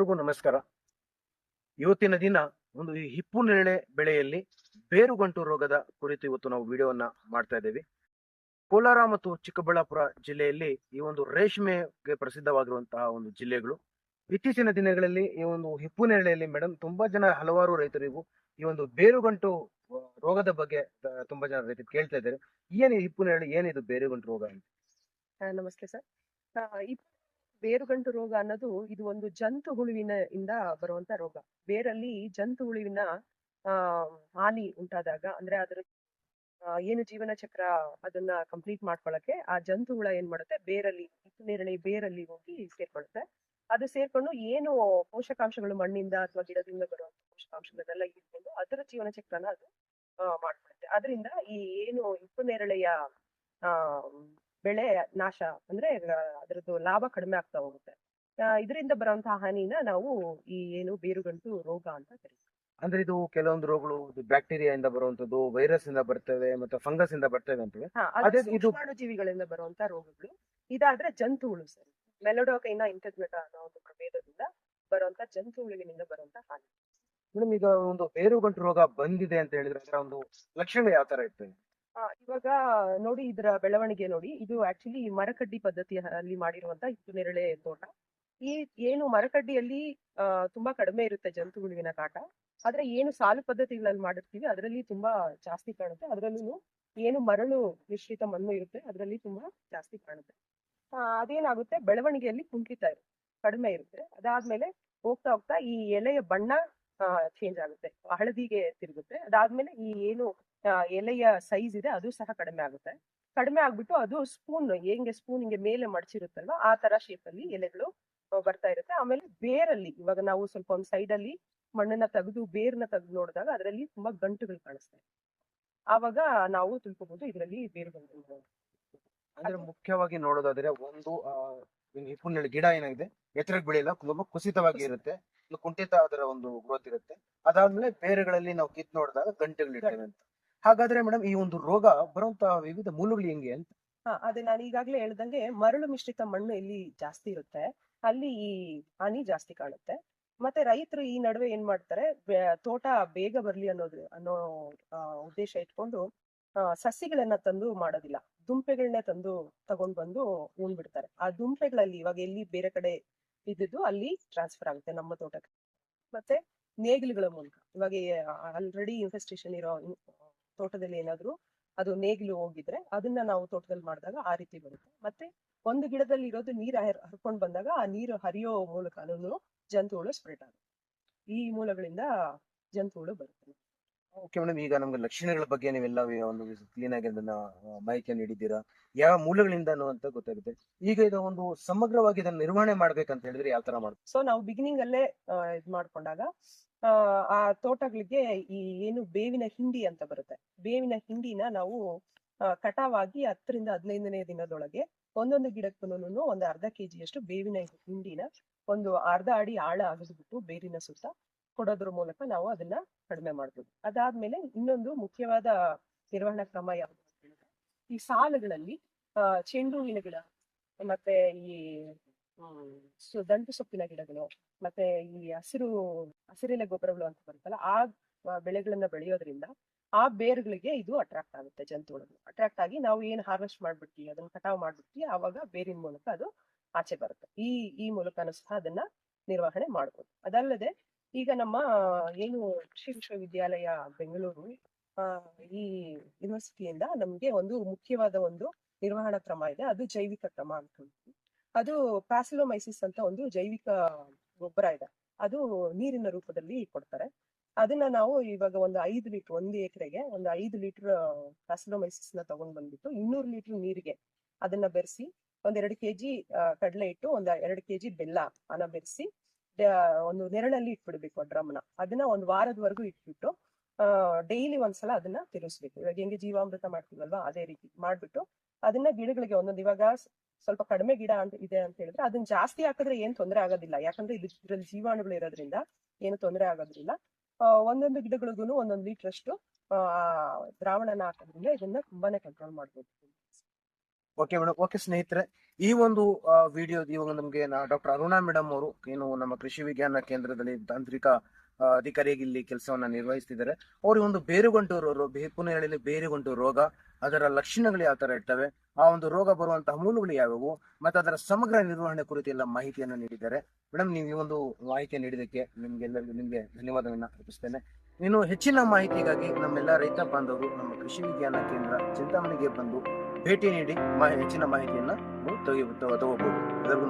ಎಲ್ರಿಗೂ ನಮಸ್ಕಾರ. ಇವತ್ತಿನ ದಿನ ಒಂದು ಈ ಹಿಪ್ಪು ನೇರಳೆ ಬೆಳೆಯಲ್ಲಿ ಬೇರುಗಂಟು ರೋಗದ ಕುರಿತು ಇವತ್ತು ನಾವು ವಿಡಿಯೋವನ್ನ ಮಾಡ್ತಾ ಇದ್ದೇವೆ. ಕೋಲಾರ ಮತ್ತು ಚಿಕ್ಕಬಳ್ಳಾಪುರ ಜಿಲ್ಲೆಯಲ್ಲಿ ಈ ಒಂದು ರೇಷ್ಮೆಗೆ ಪ್ರಸಿದ್ಧವಾಗಿರುವಂತಹ ಒಂದು ಜಿಲ್ಲೆಗಳು. ಇತ್ತೀಚಿನ ದಿನಗಳಲ್ಲಿ ಈ ಒಂದು ಹಿಪ್ಪು ನೇರಳೆಯಲ್ಲಿ ಮೇಡಮ್ ತುಂಬಾ ಜನ ಹಲವಾರು ರೈತರಿಗೂ ಈ ಒಂದು ಬೇರುಗಂಟು ರೋಗದ ಬಗ್ಗೆ ತುಂಬಾ ಜನ ರೈತರು ಕೇಳ್ತಾ ಇದ್ದಾರೆ. ಏನು ಹಿಪ್ಪು ನೇರಳೆ, ಏನಿದು ಬೇರುಗಂಟು ರೋಗ ಅಂತ? ನಮಸ್ತೆ ಸರ್. ಬೇರುಗಂಟು ರೋಗ ಅನ್ನೋದು ಇದು ಒಂದು ಜಂತು ಹುಳುವಿನ ಇಂದ ಬರುವಂತ ರೋಗ. ಬೇರಲ್ಲಿ ಜಂತು ಹುಳುವಿನ, ಆ, ಹಾನಿ ಉಂಟಾದಾಗ ಅಂದ್ರೆ ಅದರ ಏನು ಜೀವನ ಚಕ್ರ ಅದನ್ನ ಕಂಪ್ಲೀಟ್ ಮಾಡ್ಕೊಳಕ್ಕೆ ಆ ಜಂತು ಹುಳ ಏನ್ ಮಾಡುತ್ತೆ? ಬೇರಲ್ಲಿ ನೇರಳೆ ಬೇರಲ್ಲಿ ಹೋಗಿ ಸೇರ್ಕೊಳ್ಳುತ್ತೆ. ಅದು ಸೇರ್ಕೊಂಡು ಏನು ಪೋಷಕಾಂಶಗಳು ಮಣ್ಣಿಂದ ಅಥವಾ ಗಿಡದಿಂದ ಬರುವಂತ ಪೋಷಕಾಂಶಗಳನ್ನೆಲ್ಲ ಇಟ್ಕೊಂಡು ಅದರ ಜೀವನ ಚಕ್ರನ ಅದು ಮಾಡ್ಕೊಳುತ್ತೆ. ಅದರಿಂದ ಈ ಏನು ಹಿಪ್ಪು ನೇರಳೆಯ, ಆ ಬೆಳೆ ನಾಶ ಅಂದ್ರೆ ಅದರದ್ದು ಲಾಭ ಕಡಿಮೆ ಆಗ್ತಾ ಹೋಗುತ್ತೆ. ಇದರಿಂದ ಬರುವಂತಹ ಹಾನಿನ ನಾವು ಈ ಏನು ಬೇರುಗಂಟು ರೋಗ ಅಂತ ಕರಿತೀವಿ. ಅಂದ್ರೆ ಇದು ಕೆಲವೊಂದು ರೋಗಗಳು ಬ್ಯಾಕ್ಟೀರಿಯಾ ಇಂದ ಬರುವಂತದ್ದು ವೈರಸ್ ಇಂದ ಬರ್ತವೆ ಮತ್ತೆ ಫಂಗಸ್ ಇಂದ ಬರ್ತವೆ ಅಂತ ಹೇಳಿ ಅದೇ ಇದು- ಜೀವಿಗಳಿಂದ ಬರುವಂತ ರೋಗಗಳು. ಇದಾದ್ರೆ ಜಂತು ಹುಳು ಸರ್. ಮೆಲೋಡೋಕೈನ ಇಂಟರ್ನೆಟ್ ಅನ್ನೋ ಒಂದು ಪ್ರಭೇದದಿಂದ ಬರುವಂತ ಜಂತು ಹುಳುವಿನಿಂದ ಬರುವಂತ ಹಾನಿ. ಮೇಡಮ್ ಈಗ ಒಂದು ಬೇರುಗಂಟು ರೋಗ ಬಂದಿದೆ ಅಂತ ಹೇಳಿದ್ರೆ ಅದರ ಒಂದು ಲಕ್ಷಣ ಯಾವ ತರ ಇರ್ತದೆ ಇವಾಗ ನೋಡಿ ಇದರ ಬೆಳವಣಿಗೆ ನೋಡಿ, ಇದು ಆಕ್ಚುಲಿ ಮರಕಡ್ಡಿ ಪದ್ಧತಿಯಲ್ಲಿ ಮಾಡಿರುವಂತ ಹಿಟ್ಟು ನೇರಳೆ ತೋಟ. ಈ ಏನು ಮರಕಡ್ಡಿಯಲ್ಲಿ ತುಂಬಾ ಕಡಿಮೆ ಇರುತ್ತೆ ಜಂತು ಹುಳುವಿನ ಕಾಟ. ಆದ್ರೆ ಏನು ಸಾಲು ಪದ್ಧತಿಗಳಲ್ಲಿ ಮಾಡಿರ್ತೀವಿ, ಅದರಲ್ಲಿ ತುಂಬಾ ಜಾಸ್ತಿ ಕಾಣುತ್ತೆ. ಅದರಲ್ಲೂ ಏನು ಮರಳು ಮಿಶ್ರಿತ ಮಣ್ಣು ಇರುತ್ತೆ, ಅದರಲ್ಲಿ ತುಂಬಾ ಜಾಸ್ತಿ ಕಾಣುತ್ತೆ. ಅದೇನಾಗುತ್ತೆ? ಬೆಳವಣಿಗೆಯಲ್ಲಿ ಕುಂಠಿತ ಇರುತ್ತೆ, ಕಡಿಮೆ ಇರುತ್ತೆ. ಅದಾದ್ಮೇಲೆ ಹೋಗ್ತಾ ಹೋಗ್ತಾ ಈ ಎಲೆಯ ಬಣ್ಣ ಚೇಂಜ್ ಆಗುತ್ತೆ. ಹಳದಿಗೆ ತಿರುಗುತ್ತೆ. ಅದಾದ್ಮೇಲೆ ಈ ಏನು ಎಲೆಯ ಸೈಜ್ ಇದೆ ಅದು ಸಹ ಕಡಿಮೆ ಆಗುತ್ತೆ. ಕಡಿಮೆ ಆಗ್ಬಿಟ್ಟು ಅದು ಸ್ಪೂನ್ ಹೆಂಗೆ ಸ್ಪೂನ್ ಹಿಂಗೆ ಮೇಲೆ ಮಡಚಿರುತ್ತಲ್ವ ಆ ತರ ಶೇಪ್ ಅಲ್ಲಿ ಎಲೆಗಳು ಬರ್ತಾ ಇರುತ್ತೆ. ಆಮೇಲೆ ಬೇರಲ್ಲಿ ಇವಾಗ ನಾವು ಸ್ವಲ್ಪ ಒಂದು ಸೈಡ್ ಅಲ್ಲಿ ಮಣ್ಣನ್ನ ತೆಗೆದು ಬೇರ್ನ ತೆಗೆದು ನೋಡಿದಾಗ ಅದರಲ್ಲಿ ತುಂಬಾ ಗಂಟುಗಳು ಕಾಣಿಸ್ತವೆ ಆವಾಗ ನಾವು ತಿಳ್ಕೊಬಹುದು ಇದರಲ್ಲಿ ಬೇರು ಅಂದ್ರೆ ಮುಖ್ಯವಾಗಿ ನೋಡೋದಾದ್ರೆ ಒಂದು ಹಿಪ್ಪುನೇರಳೆ ಗಿಡ ಏನಾಗಿದೆ? ಎತ್ತರಕ್ಕೆ ಬೆಳೆಯಲ್ಲ, ತುಂಬಾ ಕುಸಿತವಾಗಿ ಇರುತ್ತೆ. ಕುಂಠಿತ ಅದರ ಒಂದು ಗ್ರೋತ್ ಇರುತ್ತೆ. ಅದಾದ್ಮೇಲೆ ಬೇರುಗಳಲ್ಲಿ ನಾವು ಕಿತ್ ನೋಡಿದಾಗ ಗಂಟೆಗಳು ಅಂತ. ಹಾಗಾದ್ರೆ ಮೇಡಮ್ ಈ ಒಂದು ರೋಗ ಬರುವಂತಹ ವಿವಿಧ ಮೂಲಗಳು ಹೆಂಗೆ ಅಂತ? ಹಾ, ಅದೇ ನಾನು ಈಗಾಗಲೇ ಹೇಳ್ದಂಗೆ ಮರಳು ಮಿಶ್ರಿತ ಮಣ್ಣು ಇಲ್ಲಿ ಜಾಸ್ತಿ ಇರುತ್ತೆ. ಅಲ್ಲಿ ಈ ಹಾನಿ ಜಾಸ್ತಿ ಕಾಣುತ್ತೆ. ಮತ್ತೆ ರೈತರು ಈ ನಡುವೆ ಏನ್ ಮಾಡ್ತಾರೆ? ತೋಟ ಬೇಗ ಬರ್ಲಿ ಅನ್ನೋದು, ಅನ್ನೋ ಉದ್ದೇಶ ಇಟ್ಕೊಂಡು ಸಸಿಗಳನ್ನ ತಂದು ಮಾಡೋದಿಲ್ಲ. ದುಂಪೆಗಳನ್ನೇ ತಂದು ತಗೊಂಡ್ ಬಂದು ಉಣ್ಬಿಡ್ತಾರೆ. ಆ ದುಂಪೆಗಳಲ್ಲಿ ಇವಾಗ ಎಲ್ಲಿ ಬೇರೆ ಕಡೆ ಇದ್ದಿದ್ದು ಅಲ್ಲಿ ಟ್ರಾನ್ಸ್ಫರ್ ಆಗುತ್ತೆ ನಮ್ಮ ತೋಟಕ್ಕೆ. ಮತ್ತೆ ನೇಗಿಲುಗಳ ಮೂಲಕ. ಇವಾಗ ಆಲ್ರೆಡಿ ಇನ್ಫೆಸ್ಟೇಷನ್ ಇರೋ ತೋಟದಲ್ಲಿ ಏನಾದ್ರು ಅದು ನೇಗಿಲು ಹೋಗಿದ್ರೆ ಅದನ್ನ ನಾವು ತೋಟದಲ್ಲಿ ಮಾಡಿದಾಗ ಆ ರೀತಿ ಬರುತ್ತೆ. ಮತ್ತೆ ಒಂದು ಗಿಡದಲ್ಲಿ ಇರೋದು ನೀರು ಹರ್ಕೊಂಡ್ ಬಂದಾಗ ಆ ನೀರು ಹರಿಯೋ ಮೂಲಕನೂ ಜಂತುಗಳು ಸ್ಪ್ರೆಡ್ ಆಗುತ್ತೆ. ಈ ಮೂಲಗಳಿಂದ ಜಂತುಗಳು ಬರುತ್ತೆ. ಓಕೆ ಮೇಡಮ್ ಈಗ ನಮ್ಗೆ ಲಕ್ಷಣಗಳ ಬಗ್ಗೆ ನೀವೆಲ್ಲ ಒಂದು ಕ್ಲೀನ್ ಆಗಿ ಅದನ್ನ ಮಾಹಿತಿಯನ್ನು ನೀಡಿದ್ದೀರಾ? ಯಾವ ಮೂಲಗಳಿಂದ ಅಂತ ಗೊತ್ತಾಗುತ್ತೆ. ಈಗ ಇದು ಒಂದು ಸಮಗ್ರವಾಗಿ ಇದನ್ನ ನಿರ್ವಹಣೆ ಮಾಡ್ಬೇಕಂತ ಹೇಳಿದ್ರೆ ಯಾವ ತರ ಮಾಡ್ತೀವಿ ಸೊ ನಾವು ಬಿಗಿನಿಂಗ್ ಅಲ್ಲೇ ಇದ್ ಮಾಡ್ಕೊಂಡಾಗ ಆ, ತೋಟಗಳಿಗೆ ಈ ಏನು ಬೇವಿನ ಹಿಂಡಿ ಅಂತ ಬರುತ್ತೆ. ಬೇವಿನ ಹಿಂಡಿನ ನಾವು ಕಟಾವಾಗಿ ಹತ್ತರಿಂದ ಹದಿನೈದನೇ ದಿನದೊಳಗೆ ಒಂದೊಂದು ಗಿಡಕ್ಕೂ ಒಂದು ಅರ್ಧ ಕೆಜಿಯಷ್ಟು ಬೇವಿನ ಹಿಂಡಿನ ಒಂದು ಅರ್ಧ ಅಡಿ ಆಳ ಅಗದ್ಬಿಟ್ಟು ಬೇರಿನ ಸುತ್ತ ಕೊಡೋದ್ರ ಮೂಲಕ ನಾವು ಅದನ್ನ ಕಡಿಮೆ ಮಾಡ್ಬೋದು. ಅದಾದ್ಮೇಲೆ ಇನ್ನೊಂದು ಮುಖ್ಯವಾದ ನಿರ್ವಹಣಾ ಕ್ರಮ ಯಾವುದು ಈ ಸಾಲುಗಳಲ್ಲಿ ಚೆಂಡು ಹೂವಿನ ಗಿಡ ಮತ್ತೆ ಈ ದಂಟು ಸೊಪ್ಪಿನ ಗಿಡಗಳು, ಮತ್ತೆ ಈ ಹಸಿರು, ಹಸಿರೆಲೆ ಗೊಬ್ಬರಗಳು ಅಂತ ಬರುತ್ತಲ್ಲ, ಆ ಆ, ಬೆಳೆಗಳನ್ನ ಬೆಳೆಯೋದ್ರಿಂದ ಆ ಬೇರುಗಳಿಗೆ ಇದು ಅಟ್ರಾಕ್ಟ್ ಆಗುತ್ತೆ ಜಂತುಗಳು ಅಟ್ರಾಕ್ಟ್ ಆಗಿ ನಾವು ಏನ್ ಹಾರ್ವೆಸ್ಟ್ ಮಾಡ್ಬಿಡ್ತೀವಿ ಅದನ್ನ ಕಟಾವ್ ಮಾಡ್ಬಿಡ್ತೀವಿ ಆವಾಗ ಬೇರಿನ ಮೂಲಕ ಅದು ಆಚೆ ಬರುತ್ತೆ. ಈ ಈ ಮೂಲಕನೂ ಸಹ ಅದನ್ನ ನಿರ್ವಹಣೆ ಮಾಡ್ಬೋದು. ಅದಲ್ಲದೆ ಈಗ ನಮ್ಮ ಏನು ಕೃಷಿ ವಿಶ್ವವಿದ್ಯಾಲಯ ಬೆಂಗಳೂರು ಈ ಯೂನಿವರ್ಸಿಟಿಯಿಂದ ನಮ್ಗೆ ಒಂದು ಮುಖ್ಯವಾದ ಒಂದು ನಿರ್ವಹಣಾ ಕ್ರಮ ಇದೆ. ಅದು ಜೈವಿಕ ಕ್ರಮ ಅಂತ. ಅದು ಪ್ಯಾಸಿಲೋಮೈಸಿಸ್ ಅಂತ ಒಂದು ಜೈವಿಕ ಗೊಬ್ಬರ ಇದೆ. ಅದು ನೀರಿನ ರೂಪದಲ್ಲಿ ಕೊಡ್ತಾರೆ. ಅದನ್ನ ನಾವು ಇವಾಗ ಒಂದು ಐದು ಲೀಟರ್, ಒಂದು ಎಕರೆಗೆ ಒಂದು ಐದು ಲೀಟರ್ ಪ್ಯಾಸಿಲೋಮೈಸಿಸ್ನ ತಗೊಂಡ್ ಬಂದ್ಬಿಟ್ಟು ಇನ್ನೂರು ಲೀಟರ್ ನೀರಿಗೆ ಅದನ್ನ ಬೆರೆಸಿ ಒಂದ್ ಎರಡು ಕೆಜಿ ಕಡಲೆ ಇಟ್ಟು ಒಂದ್ ಎರಡು ಕೆಜಿ ಬೆಲ್ಲ ಅನ್ನ ಬೆರೆಸಿ ಒಂದು ನೆರಳಲ್ಲಿ ಇಟ್ಬಿಡ್ಬೇಕು ಡ್ರಮ್ನ. ಅದನ್ನ ಒಂದು ವಾರದವರೆಗೂ ಇಟ್ಬಿಟ್ಟು ಡೈಲಿ ಒಂದ್ಸಲ ಅದನ್ನ ತಿರುಗಿಸ್ಬೇಕು. ಇವಾಗ ಹೆಂಗೆ ಜೀವಾಮೃತ ಮಾಡ್ತೀವಲ್ವಾ ಅದೇ ರೀತಿ ಮಾಡ್ಬಿಟ್ಟು ಅದನ್ನ ಗಿಡಗಳಿಗೆ ಒಂದೊಂದು ಇವಾಗ ಸ್ವಲ್ಪ ಕಡಿಮೆ ಗಿಡ ಅಂತ ಇದೆ ಅಂತ ಹೇಳಿದ್ರೆ ಅದನ್ನ ಜಾಸ್ತಿ ಹಾಕಿದ್ರೆ ಏನ್ ತೊಂದರೆ ಆಗೋದಿಲ್ಲ. ಯಾಕಂದ್ರೆ ಇದು ಇದ್ರಲ್ಲಿ ಜೀವಾಣುಗಳು ಇರೋದ್ರಿಂದ ಏನು ತೊಂದರೆ ಆಗೋದಿಲ್ಲ. ಆ, ಒಂದೊಂದು ಗಿಡಗಳಿಗೂ ಒಂದೊಂದು ಲೀಟರ್ ಅಷ್ಟು ಆ, ದ್ರಾವಣನ ಹಾಕೋದ್ರಿಂದ ಇದನ್ನ ತುಂಬಾನೇ ಕಂಟ್ರೋಲ್ ಮಾಡ್ಬೋದು. ಓಕೆ ಮೇಡಮ್ ಓಕೆ ಸ್ನೇಹಿತರೆ, ಈ ಒಂದು ವಿಡಿಯೋ ಇವಾಗ ನಮಗೆ ಡಾಕ್ಟರ್ ಅರುಣಾ ಮೇಡಮ್ ಅವರು ಏನು ನಮ್ಮ ಕೃಷಿ ವಿಜ್ಞಾನ ಕೇಂದ್ರದಲ್ಲಿ ತಾಂತ್ರಿಕ ಅಧಿಕಾರಿಯಾಗಿ ಇಲ್ಲಿ ಕೆಲಸವನ್ನ ನಿರ್ವಹಿಸ್ತಿದ್ದಾರೆ. ಅವ್ರಿಗೆ ಒಂದು ಬೇರುಗಂಟು ರೋ- ಬೇರುಗೊಂಡು ರೋಗ, ಅದರ ಲಕ್ಷಣಗಳು ಯಾವ ತರ ಇರ್ತವೆ, ಆ ಒಂದು ರೋಗ ಬರುವಂತಹ ಮೂಲಗಳು ಯಾವುವು ಮತ್ತೆ ಅದರ ಸಮಗ್ರ ನಿರ್ವಹಣೆ ಕುರಿತು ಎಲ್ಲ ಮಾಹಿತಿಯನ್ನು ನೀಡಿದ್ದಾರೆ. ಮೇಡಮ್ ನೀವು ಈ ಒಂದು ಮಾಹಿತಿ ನೀಡಿದ್ದಕ್ಕೆ ನಿಮ್ಗೆಲ್ಲರಿಗೂ ನಿಮ್ಗೆ ಧನ್ಯವಾದವನ್ನ ಅರ್ಪಿಸ್ತೇನೆ. ಇನ್ನು ಹೆಚ್ಚಿನ ಮಾಹಿತಿಗಾಗಿ ನಮ್ಮೆಲ್ಲ ರೈತ ಬಾಂಧವರು ನಮ್ಮ ಕೃಷಿ ವಿಜ್ಞಾನ ಕೇಂದ್ರ ಚಿಂತಾಮಣಿಗೆ ಬಂದು ಭೇಟಿ ನೀಡಿ ಮಾ- ಹೆಚ್ಚಿನ ಮಾಹಿತಿಯನ್ನು ನೀವು ತೆಗಿ ತಗೋಬಹುದು ಎಲ್ಲರಿಗೂ